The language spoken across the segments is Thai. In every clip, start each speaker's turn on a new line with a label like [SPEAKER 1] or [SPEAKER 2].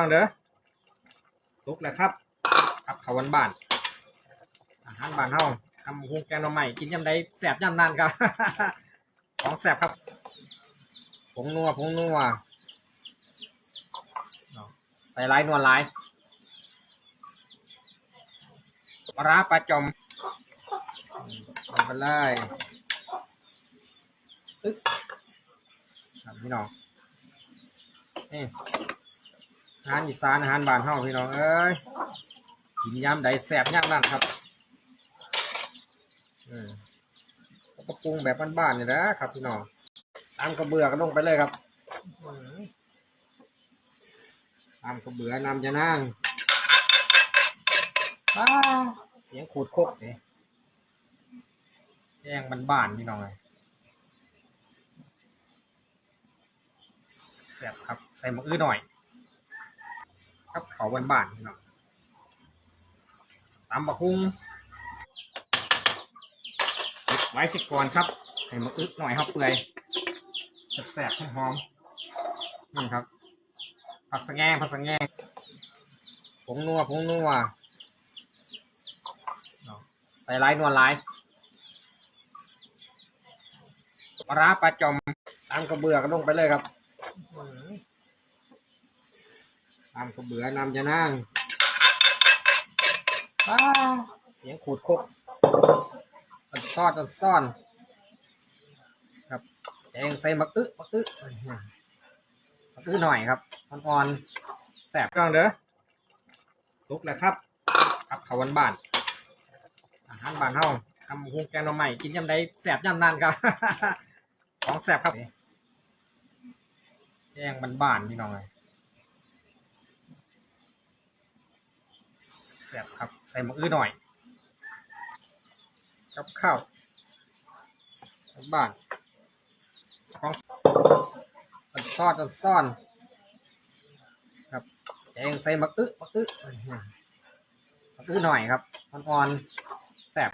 [SPEAKER 1] ฟังเด้อสุกแล้วครับครับเขาววันบ้านอาหารบ้านเฮาทำหุงแกงหน่อไม้กินยำใดแสบยำนานครับของแสบครับผงนัวผงนัวใส่ลายนวลลายปลาปลาจอมลงไปเลยอึ๊กครับพี่น้องนี่ อาหารอีสานอาหารบ้านเฮาพี่น้องเอ้ยกินยำใดแสบยำนั่นครับอืมก็ปรุงแบบบ้านๆนี่นะครับพี่น้องตามกระเบือก็ลงไปเลยครับตามกระเบือนำจะนั่งเสียงขูดคกเนี่ยแย่งบ้านๆพี่น้องเลยแซ่บครับ ใส่มะอื้อหน่อย ครับเขาบ้านๆพี่น้องตามบะคุงไว้สิก่อนครับ ให้มาอึกหน่อยครับเปื่อยแสบๆหอมๆนี่ครับผักสะแงผักสะแงผงนัวผงนัวใส่ลายนัวลายปลาปลาจอมตามกระเบือกลงไปเลยครับ ตามกระเบือนำจะนั่งอ้าเสียงขูดคกมันซ่อดมันซ่อน ครับแกงใส่มะอึมะอึมะอึหน่อยครับอ่อนๆแสบกลางเด้อสุกแล้วครับครับเขาวันบ้านอาหารบ้านเฮาทำหุงแกงหน่อไม้กินยำใดแสบยำนานครับ ของแสบครับแกงบ้านๆพี่น้องเลย แสบครับ ใส่มะอึหน่อย กับข้าวบ้านของมันซอนซ่อนครับแกงใส่มะอึมะอึมะอึหน่อยครับอ่อนๆแซ่บ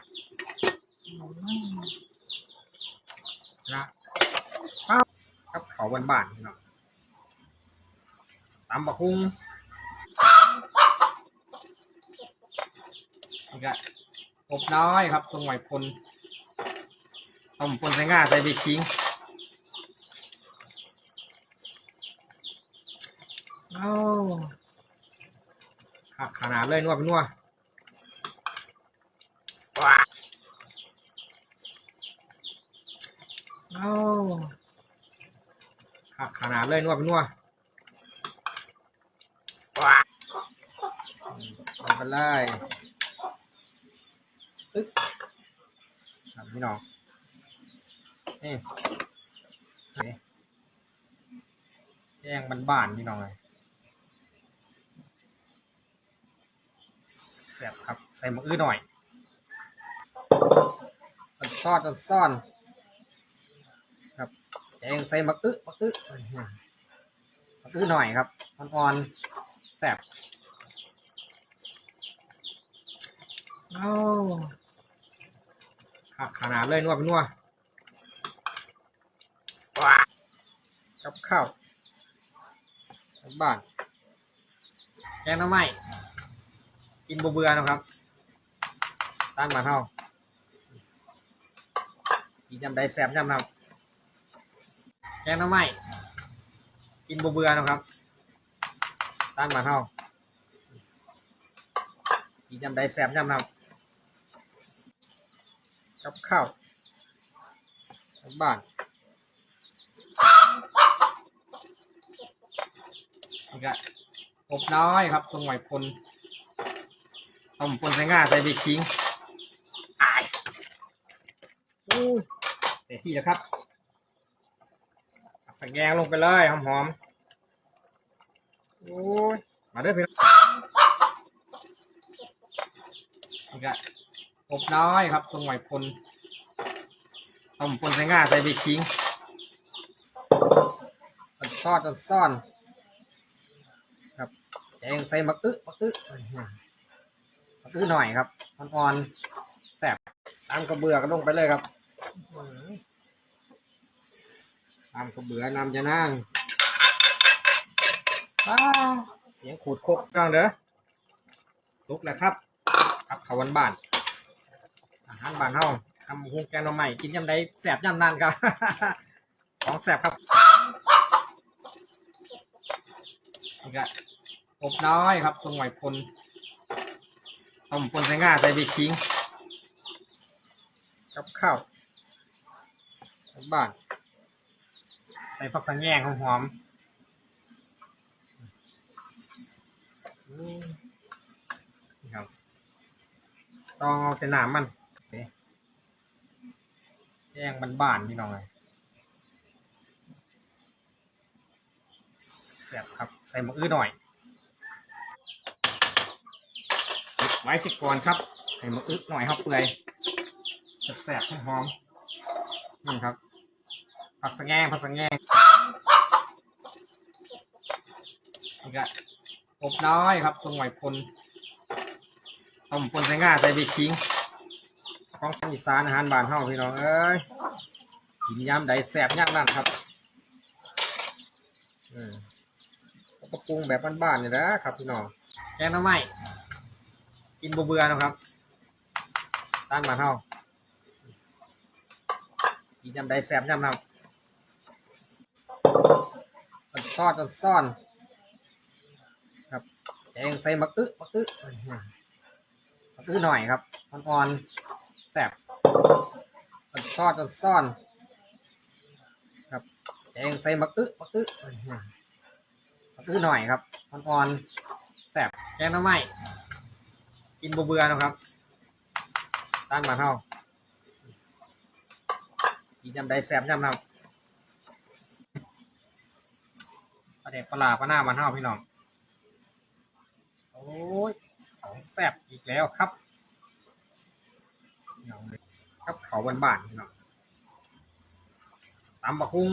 [SPEAKER 1] นะครับกับเขาวบ้านๆเนาะตำบะคุ้ง นี่ก็อบน้อยครับตรงไหวพลต้มพลใส่ง่าใส่บีคิงโอ้ขักขนาดเลยนัวเป็นนัวว้าโอ้ขักขนาดเลยนัวเป็นนัวว้าเอาไปเลยอึ๊กครับ พี่น้องนี่แย่งบ้านพี่น้องเลยแซ่บครับ ใส่มะอื้อหน่อยมันซ่อดมันซ่อน ครับแกงใส่มะอื้อมะอื้อมะอื้อหน่อยครับอ่อนๆแซ่บโอ้ ขักขนาดเลยนัวเป็นนัวว้ากับข้าวบ้านแกงน้ำไม้กินบเบื่อนะครับสร้างมาเท่ากินยำใดแสบยำนำแกงน้ำไม้กินบเบื่อนะครับสร้างมาเท่ากินยำใดแสบยำนำ กับข้าวบ้านนี่ก็อบน้อยครับ ตรงไหวพลต้มพลใส่ง่าใส่บีคิงอายอู้ยเต็มที่แล้วครับใส่แกงลงไปเลยหอมๆโอ้ยมาเด้อพี่น้องนี่ก็ บน้อยครับตรงไหวพลต้มพลใส่ง่าใส่บีคิงมันซอดมันซ่อนแกงใส่มะอึมะอึมะอึหน่อยครับอ่อนๆแซ่บตามกระเบือก็ลงไปเลยครับตามกระเบือนำจะนั่งเสียงขูดโคกกลางเด้อสุกแล้วครับ ครับขาววันบ้าน อาหารบ้านเฮาทำหุงแกงหน่อไม้กินยำใดแสบยำนานครับ ของแสบครับนี่ก็อบน้อยครับตรงไหวพลต้มปนใส่ง่าใส่บีคิงกับข้าวบ้าน ใส่ผักสังแยงหอมๆอืมนี่ครับต้องเอาแต่น้ำมัน แยงบ้านๆพี่น้องเลยแซ่บครับ ใส่มะอื้อหน่อยไว้สิก่อนครับใส่มะอื้อหน่อยครับเปื่อยแซ่บหอมนี่ครับผักสังแงงผักสังแงงนี่ก็อบน้อยครับตรงไหวพลต้มปนใส่ง่าใส่บีคิง ของอีสานอาหารบ้านเฮาพี่น้องเอ้ยกินยามใดแซ่บยามนั้นครับอืมก็ปรุงแบบบ้านๆนี่แหละครับ พี่น้องแกงน้ำไม้กินบเบื่อนะครับร้านบ้านเฮากินยามใดแซ่บยามนั้นมันซอดมันซ่อน ครับแกงใส่มะอึมะอึมะอึหน่อยครับอ่อนๆ แซ่บมันซอดมันซ่อน ครับแกงใส่มะอึมะอึมะอึหน่อยครับอ่อนๆแซ่บแกงน้ำไม้กินบ่เบื่อนะครับต้านมานเท่ากินยำใดแซ่บยำนั้ปลาเด็กปลาร้าปลาหน้ามันเท่าพี่น้องโอ้ยของแซ่บอีกแล้วครับ พี่น้องเลยครับเขาบานบ้านๆพี่น้องตำบะคุง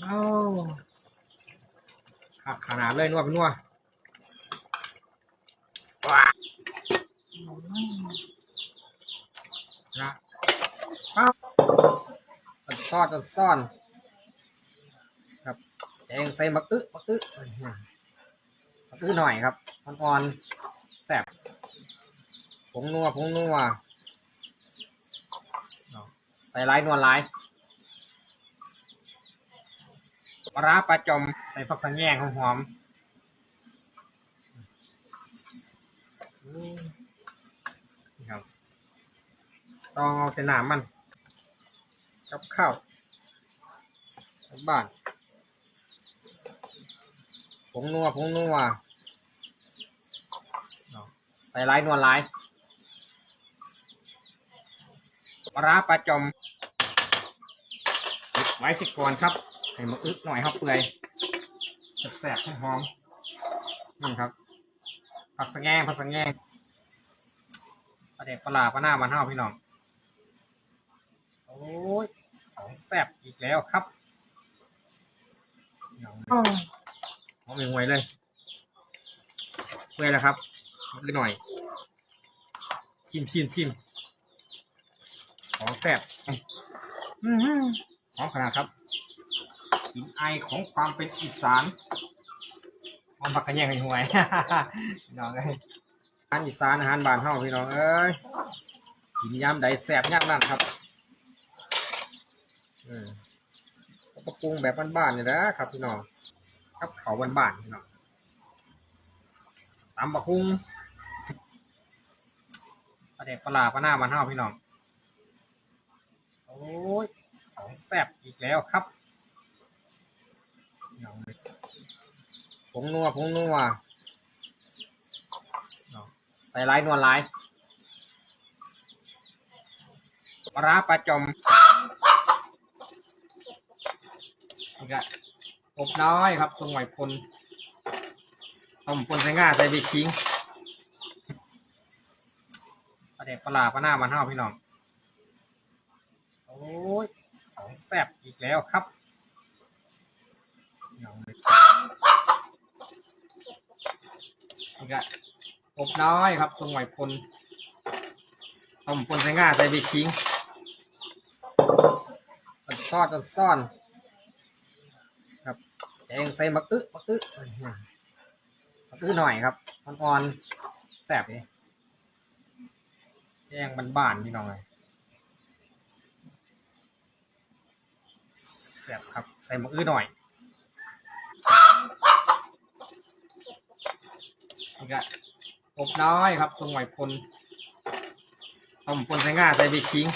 [SPEAKER 1] โอ้ขับขนาดเลยนัวเป็นนัวว้านะครับมันซอดมันซ่อน ครับแกงใส่มะอึมะอึมะอึหน่อยครับ อ่อนๆ แซ่บผงนัวผงนัวใส่ลายนวลลายปลาปลาจมใส่ผักสังแยงหอมๆอืมนี่ครับต้องเอาแต่น้ำมันกับข้าวบ้านผงนัวผงนัว ใส่ลายนวลลายปลาร้าปลาจอมปิดไว้สิก่อนครับ ให้มาอึกหน่อยครับเปื่อยแสบๆหอมๆนี่ครับผักสะแงงผักสะแงงปลาเด็กปลาร้าปลาหน้ามันเท่าพี่น้อง โอ้ยของแซ่บอีกแล้วครับหอมหวยเลยเปื่อยแล้วครับ นิดหน่อย ชิมชิมชิมของแซ่บอื้อหือหอมขนาดครับกลินไอของความเป็นอีสานหอมผักกระเนียงหวยพี่น้องเอ้ยอาหารอีสานอาหารบ้านเฮาพี่น้องเอ้ยกินยามใดแซ่บยามนั้นครับอืมก็ปรุงแบบบ้านๆนี่แหละครับ พี่น้องกับเขาบ้านๆพี่น้องตำบะคุง ปลาเด็กปลาร้าปลาหน้ามันเท่าพี่น้อง โอ้ยของแซ่บอีกแล้วครับน้องผงนัวผงนัวใส่ลายนวลลายปลาปลาจอมนี่ก็อบน้อยครับตรงไหวพลต้มปนใส่ง่าใส่บีคิง ด็กปลาร้าปลาหน้ามันเท่าพี่น้อง โอ้ยของแซ่บอีกแล้วครับน้องนี่ก็อบน้อยครับตรงไหวพลต้มปนใส่ง่าใส่บีคิงมันซอดมันซ่อนแกงใส่มักอึมักอึมักอึหน่อยครับ อ่อนๆแซ่บนี่ แจ้งบ้านๆพี่น้องเลยแสบครับ ใส่หมกอื้อหน่อยนี่ก็อบน้อยครับตรงไหวพลต้มพลใส่ง่าใส่บิ๊กคิง